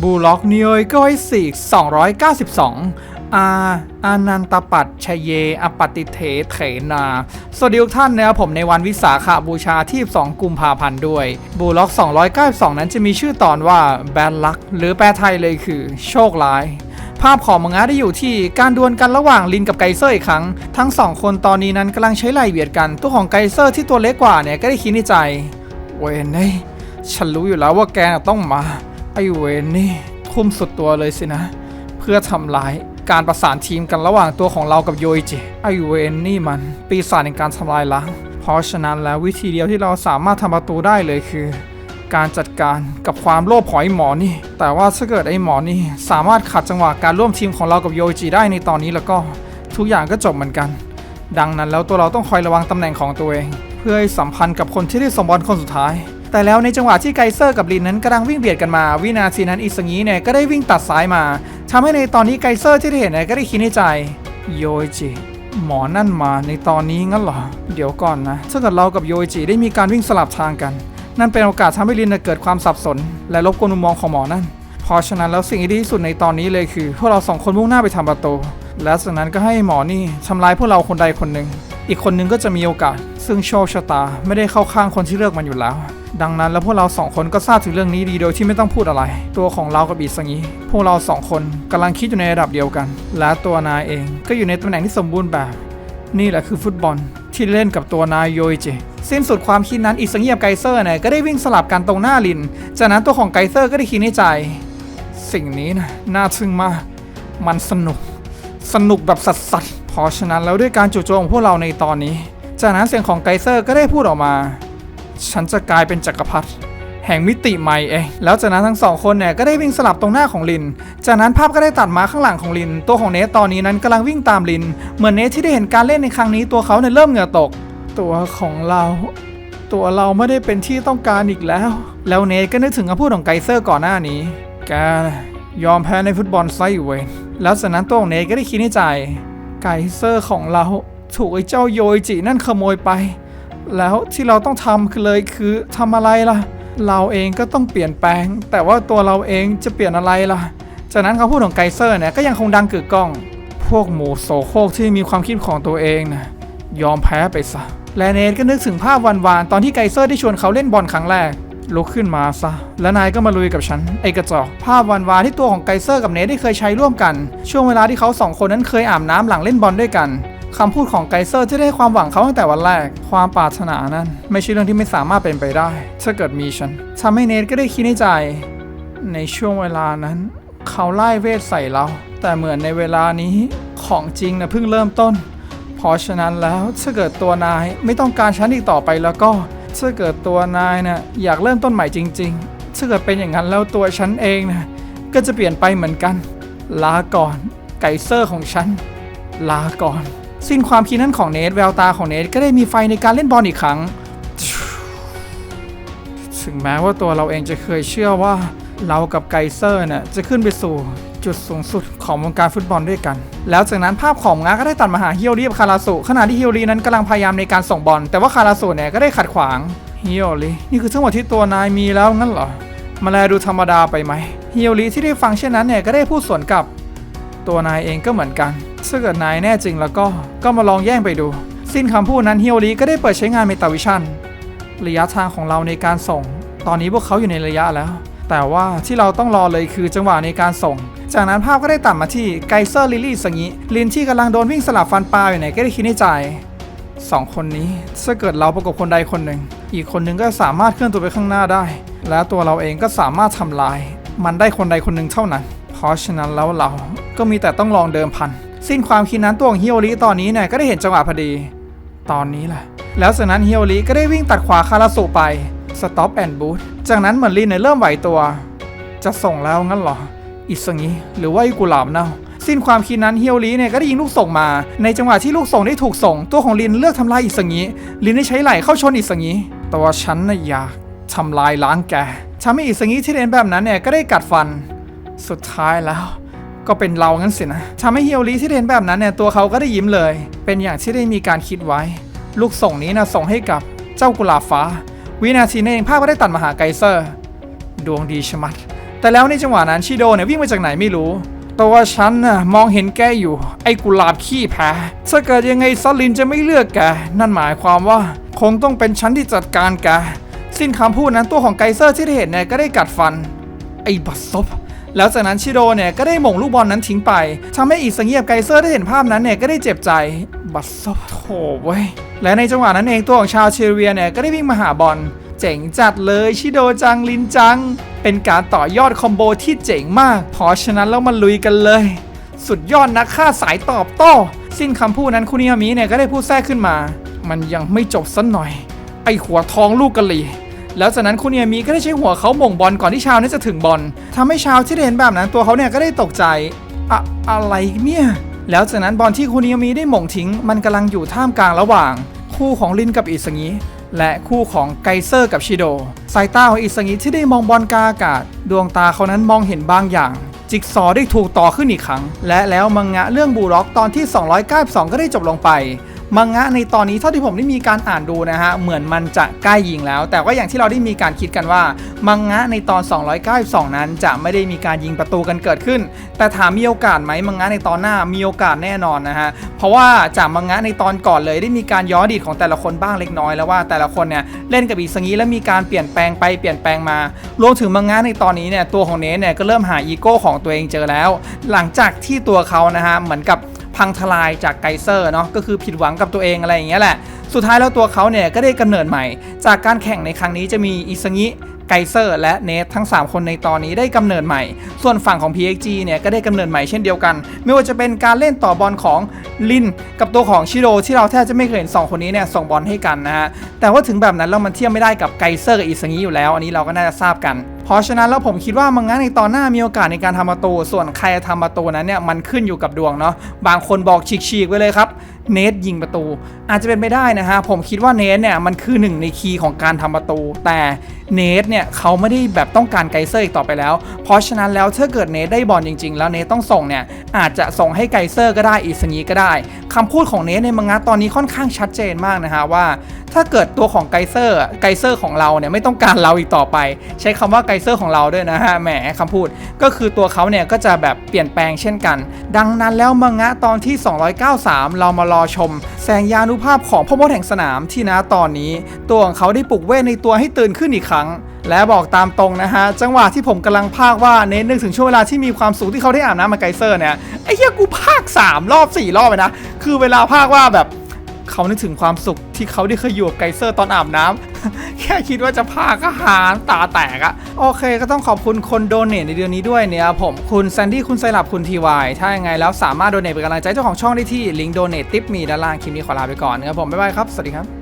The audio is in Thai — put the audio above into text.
บูล็อกนิโอยก็ไว้สี่292อยเก้าสิบสองอานันตปัตชเย อปติเถเถนา สวัสดีทุกท่านนะครับผมในวันวิสาขาบูชาที่ 2 กุมภาพันธ์ด้วย บูล็อก 292 นั้นจะมีชื่อตอนว่าแบนลัก หรือแปลไทยเลยคือ โชคร้าย ภาพของมังงะได้อยู่ที่การดวลกันระหว่างลินกับไกเซอร์อีกครั้ง ทั้งสองคนตอนนี้นั้นกำลังใช้ไหลเบียดกัน ตัวของไกเซอร์ที่ตัวเล็กกว่าเนี่ยก็ได้คิดในใจ เวนนี่ฉันรู้อยู่แล้วว่าแกต้องมา ไอเวนนี่ ทุ่มสุดตัวเลยสินะ เพื่อทำลายการประสานทีมกันระหว่างตัวของเรากับโยอิจิไอเวนนี่มัน ปีศาจในการทำลายล้าง เพราะฉะนั้นแล้ววิธีเดียวที่เราสามารถทำประตูได้เลยคือ การจัดการกับความโลภของไอหมอนี่ แต่ว่าถ้าเกิดไอหมอนี่ สามารถขัดจังหวะการร่วมทีมของเรากับโยอิจิได้ในตอนนี้แล้วก็ทุกอย่างก็จบเหมือนกัน ดังนั้นแล้วตัวเราต้องคอยระวังตำแหน่งของตัวเอง เพื่อให้สัมพันธ์กับคนที่ได้สมบอลคนสุดท้าย แต่แล้วในจังหวะที่ไกเซอร์กับลินนั้นกำลังวิ่งเบียดกันมา วินาทีนั้นอิสงีเนี่ยก็ได้วิ่งตัดซ้ายมาทำให้ในตอนนี้ไกเซอร์ที่ได้เห็นเนี่ยก็ได้คิดในใจโยอิจิหมอนั่นมาในตอนนี้งั้นเหรอ เดี๋ยวก่อนนะถ้าเกิดเรากับโยอิจิได้มีการวิ่งสลับทางกัน นั่นเป็นโอกาสทำให้ลินเกิดความสับสน และรบกวนมุมมองของหมอนั่น เพราะฉะนั้นแล้วสิ่งที่ดีที่สุดในตอนนี้เลยคือ พวกเราสองคนมุ่งหน้าไปทำประตูและจากนั้นก็ให้หมอนี่ทำลายพวกเราคนใดคนหนึ่ง อีกคนหนึงก็จะมีโอกาส ซึ่งโชคชะตาไม่ได้เข้าข้างคนที่เลือกมันอยู่แล้ว ดังนั้นแล้วพวกเราสองคนก็ทราบถึงเรื่องนี้ดีโดยที่ไม่ต้องพูดอะไร ตัวของเรากับอีสังีพวกเราสองคนกำลังคิดอยู่ในระดับเดียวกัน และตัวนายเองก็อยู่ในตำแหน่งที่สมบูรณ์แบบ นี่แหละคือฟุตบอลที่เล่นกับตัวนายโยอิจิสิ้นสุดความคิดนั้นอิสังีกับไกเซอร์เนี่ยก็ได้วิ่งสลับกันตรงหน้าลิน จากนั้นตัวของไกเซอร์ก็ได้คิดในใจ สิ่งนี้นะน่าทึ่งมาก มันสนุก สนุกแบบสัสๆเพราะฉะนั้นแล้วด้วยการจู่โจมของพวกเราในตอนนี้ จากนั้นเสียงของไกเซอร์ก็ได้พูดออกมา ฉันจะกลายเป็นจักรพรรดิแห่งมิติใหม่เอง แล้วจากนั้นทั้งสองคนเนี่ยก็ได้วิ่งสลับตรงหน้าของลิน จากนั้นภาพก็ได้ตัดมาข้างหลังของลิน ตัวของเนทตอนนี้นั้นกำลังวิ่งตามลิน เหมือนเนทที่ได้เห็นการเล่นในครั้งนี้ตัวเขาเนี่ยเริ่มเหงื่อตก ตัวของเรา ตัวเราไม่ได้เป็นที่ต้องการอีกแล้ว แล้วเนทก็นึกถึงคำพูดของไกเซอร์ก่อนหน้านี้ แกยอมแพ้ในฟุตบอลไซเวนแล้วจากนั้นตัวของเนทก็ได้คิดในใจ ไกเซอร์ของเราถูกไอ้เจ้าโยจินั่นขโมยไป แล้วที่เราต้องทำคือเลยคือทำอะไรล่ะ เราเองก็ต้องเปลี่ยนแปลง แต่ว่าตัวเราเองจะเปลี่ยนอะไรล่ะ จากนั้นคำพูดของไกเซอร์เนี่ยก็ยังคงดังกึกก้อง พวกหมูโสโครกที่มีความคิดของตัวเองนะยอมแพ้ไปซะ และเนทก็นึกถึงภาพวันวานๆตอนที่ไกเซอร์ได้ชวนเขาเล่นบอลครั้งแรกลุกขึ้นมาซะ และนายก็มาลุยกับฉัน ไอกระจอก ภาพวันวานๆที่ตัวของไกเซอร์กับเนทได้เคยใช้ร่วมกัน ช่วงเวลาที่เขาสองคนนั้นเคยอาบน้ำหลังเล่นบอลด้วยกัน คำพูดของไกเซอร์ที่ได้ความหวังเขาตั้งแต่วันแรก ความปรารถนานั้น ไม่ใช่เรื่องที่ไม่สามารถเป็นไปได้ ถ้าเกิดมีฉันทำให้เนทก็ได้คิดในใจ ในช่วงเวลานั้น เขาไล่เวทใส่เรา แต่เหมือนในเวลานี้ของจริงนะเพิ่งเริ่มต้น เพราะฉะนั้นแล้วถ้าเกิดตัวนายไม่ต้องการฉันอีกต่อไปแล้วก็ถ้าเกิดตัวนายนะ่ะอยากเริ่มต้นใหม่จริง ๆ ถ้าเกิดเป็นอย่างนั้นแล้วตัวฉันเองนะก็จะเปลี่ยนไปเหมือนกัน ลาก่อน ไกเซอร์ของฉัน ลาก่อน สิ้นความคิดนั้นของเนทแววตาของเนทก็ได้มีไฟในการเล่นบอลอีกครั้ง ถึงแม้ว่าตัวเราเองจะเคยเชื่อว่าเรากับไกเซอร์เนี่ยจะขึ้นไปสู่จุดสูงสุดของวงการฟุตบอลด้วยกัน แล้วจากนั้นภาพของงาก็ได้ตัดมาหาฮิโอริกับคาราสุขณะที่ฮิโอรินั้นกำลังพยายามในการส่งบอล แต่ว่าคาราสุเนี่ยก็ได้ขัดขวางฮิโอรินี่คือทั้งหมดที่ตัวนายมีแล้วงั้นเหรอมาแลดูธรรมดาไปไหมฮิโอริที่ได้ฟังเช่นนั้นเนี่ยก็ได้พูดสวนกลับ ตัวนายเองก็เหมือนกัน ถ้าเกิดนายแน่จริงแล้วก็ก็มาลองแย่งไปดู สิ้นคำพูดนั้นฮิโอริก็ได้เปิดใช้งานเมตาวิชั่นระยะทางของเราในการส่ง ตอนนี้พวกเขาอยู่ในระยะแล้ว แต่ว่าที่เราต้องรอเลยคือจังหวะในการส่ง จากนั้นภาพก็ได้ตัดมาที่ไกเซอร์ลิลี่สังิลินที่กำลังโดนวิ่งสลับฟันปลาอยู่ไหนก็ได้คิดในใจสองคนนี้ถ้าเกิดเราประกบคนใดคนหนึ่ง อีกคนหนึ่งก็สามารถเคลื่อนตัวไปข้างหน้าได้ และตัวเราเองก็สามารถทำลาย มันได้คนใดคนหนึ่งเท่านั้น เพราะฉะนั้นแล้วเราก็มีแต่ต้องลองเดิมพัน สิ้นความคิดนั้นตัวของฮิโอริตอนนี้เนี่ยก็ได้เห็นจังหวะพอดี ตอนนี้แหละแล้วจากนั้นฮิโอริก็ได้วิ่งตัดขวาคาราสุไปสต็อปแอนด์บูทจากนั้นเหมือนลินเนี่ยเริ่มไหวตัว จะส่งแล้วงั้นเหรออิสงิหรือว่าอิกุหลาบเน่าสิ้นความคิดนั้นฮิโอริเนี่ยก็ได้ยิงลูกส่งมา ในจังหวะที่ลูกส่งได้ถูกส่ง ตัวของลินเลือกทำลายอิสงิลินได้ใช้ไหล่เข้าชนอิสงิตัวฉันน่ะอยากทำลายล้างแกทำให้อิสงิที่เล่นแบบนั้นเนี่ยก็ได้กัดฟัน สุดท้ายแล้ว ก็เป็นเรางั้นสินะทำให้ฮิโอริที่เห็นแบบนั้นเนี่ยตัวเขาก็ได้ยิ้มเลย เป็นอย่างที่ได้มีการคิดไว้ ลูกส่งนี้นะส่งให้กับเจ้ากุหลาบฟ้า วินาทีนั้นเองภาพก็ได้ตัดมาหาไกเซอร์ ดวงดีชะมัด แต่แล้วในจังหวะนั้นชิโดเนี่ยวิ่งมาจากไหนไม่รู้แต่ว่าฉันน่ะมองเห็นแกอยู่ ไอ้กุหลาบขี้แพ้ถ้าเกิดยังไงซาลินจะไม่เลือกแกนั่นหมายความว่า คงต้องเป็นฉันที่จัดการแกสิ้นคำพูดนั้นตัวของไกเซอร์ที่ได้เห็นเนี่ยก็ได้กัดฟัน ไอ้บัดซบ แล้วจากนั้นชิโดเนี่ยก็ได้หม่งลูกบอลนั้นทิ้งไปทำให้อีกสังเงียบไกเซอร์ได้เห็นภาพนั้นเนี่ยก็ได้เจ็บใจบัดซบโถเว้ยและในจังหวะนั้นเองตัวของชาวเชเวียเนี่ยก็ได้วิ่งมาหาบอลเจ๋งจัดเลยชิโดจังลินจัง เป็นการต่อยอดคอมโบที่เจ๋งมาก เพราะฉะนั้นเรามาลุยกันเลย สุดยอดนักฆ่าสายตอบโต้ สิ้นคำพูดนั้นคุนิฮามิเนี่ยก็ได้พูดแทรกขึ้นมา มันยังไม่จบสักหน่อย ไอหัวทองลูกกะหรี่ แล้วจากนั้นคุนิฮามิก็ได้ใช้หัวเขาหม่งบอลก่อนที่ชาวนี่ยจะถึงบอลทำให้ชาวที่เห็นแบบนั้นตัวเขาเนี่ยก็ได้ตกใจอะอะไรเนี่ยแล้วจากนั้นบอลที่คุนิฮามิได้หม่งทิ้ง มันกำลังอยู่ท่ามกลางระหว่าง คู่ของลินกับอิสงิและคู่ของไกเซอร์กับชิโด สายตาของอิสงิที่ได้มองบอลกาอากาศ ดวงตาเขานั้นมองเห็นบางอย่าง จิกซอได้ถูกต่อขึ้นอีกครั้ง และแล้วมังงะเรื่องบูร็อกตอนที่ 292 ก็ได้จบลงไป มังงะในตอนนี้เท่าที่ผมได้มีการอ่านดูนะฮะเหมือนมันจะใกล้ยิงแล้ว แต่ว่าอย่างที่เราได้มีการคิดกันว่ามังงะในตอน 292 นั้น จะไม่ได้มีการยิงประตูกันเกิดขึ้น แต่ถามมีโอกาสไหมมังงะในตอนหน้ามีโอกาสแน่นอนนะฮะเพราะว่าจากมังงะในตอนก่อนเลยได้มีการย้อนอดีตของแต่ละคนบ้างเล็กน้อยแล้วว่าแต่ละคนเนี่ยเล่นกับอีสงี้แล้วมีการเปลี่ยนแปลงไปเปลี่ยนแปลงมารวมถึงมังงะในตอนนี้เนี่ยตัวของเนสเนี่ยก็เริ่มหาอีโก้ของตัวเองเจอแล้ว หลังจากที่ตัวเขานะฮะเหมือนกับ พังทลายจากไกเซอร์เนาะก็คือผิดหวังกับตัวเองอะไรอย่างเงี้ยแหละ สุดท้ายแล้วตัวเขาเนี่ยก็ได้กำเนิดใหม่ จากการแข่งในครั้งนี้จะมีอิสงิไกเซอร์และเนททั้ง 3 คนในตอนนี้ได้กำเนิดใหม่ ส่วนฝั่งของ PXG เนี่ยก็ได้กำเนิดใหม่เช่นเดียวกัน ไม่ว่าจะเป็นการเล่นต่อบอลของลิน กับตัวของชิโรที่เราแทบจะไม่เคยเห็น 2 คนนี้เนี่ยส่งบอลให้กันนะฮะ แต่ว่าถึงแบบนั้นแล้วมันเทียบไม่ได้กับไกเซอร์กับอิสงิอยู่แล้ว อันนี้เราก็น่าจะทราบกัน ราะฉะนั้นแล้วผมคิดว่ามังงะในตอนหน้ามีโอกาสในการทำประตู ส่วนใครจะทำประตูนั้นเนี่ยมันขึ้นอยู่กับดวงเนาะบางคนบอกฉีกๆไปเลยครับ เนทยิงประตู อาจจะเป็นไปได้นะฮะ ผมคิดว่าเนทเนี่ยมันคือหนึ่งในคีย์ของการทำประตู แต่เนทเนี่ยเขาไม่ได้แบบต้องการไกเซอร์อีกต่อไปแล้ว เพราะฉะนั้นแล้วถ้าเกิดเนทได้บอลจริง ๆ แล้วเนทต้องส่งเนี่ยอาจจะส่งให้ไกเซอร์ก็ได้อีสงีก็ได้คำพูดของเนทในมังงะตอนนี้ค่อนข้างชัดเจนมากนะฮะว่า ถ้าเกิดตัวของไกเซอร์ไกเซอร์ของเราเนี่ยไม่ต้องการเราอีกต่อไป ใช้คำว่าไกเซอร์ของเราด้วยนะฮะแหมคำพูดก็คือตัวเขาเนี่ยก็จะแบบเปลี่ยนแปลงเช่นกัน ดังนั้นแล้วมังงะตอนที่ 293 เรามารอชมแสงยานุภาพของพ่อมดแห่งสนามที่นะตอนนี้ ตัวของเขาได้ปลุกเวทในตัวให้ตื่นขึ้นอีกครั้ง และบอกตามตรงนะฮะ จังหวะที่ผมกำลังพากว่าเน้นนึกถึงช่วงเวลาที่มีความสุขที่เขาได้อาบน้ำมาไกเซอร์เนี่ยไอ้เหี้ยกูพากสามรอบสี่รอบเลยนะคือเวลาพากว่าแบบ เขานึกถึงความสุขที่เขาได้เคยอยู่กับไกเซอร์ตอนอาบน้ำแค่คิดว่าจะพาก็หานตาแตกอะโอเค ก็ต้องขอบคุณคนโดเนทในเดือนนี้ด้วยเนี่ยผมคุณแซนดี้คุณไซรับคุณทีวายถ้ายังไงแล้วสามารถโดเนทเป็นกำลังใจเจ้าของช่องได้ที่ลิงก์โดเนททิปมีด้านล่างคลิปนี้ขอลาไปก่อนนะครับผมบ๊ายบายครับสวัสดีครับ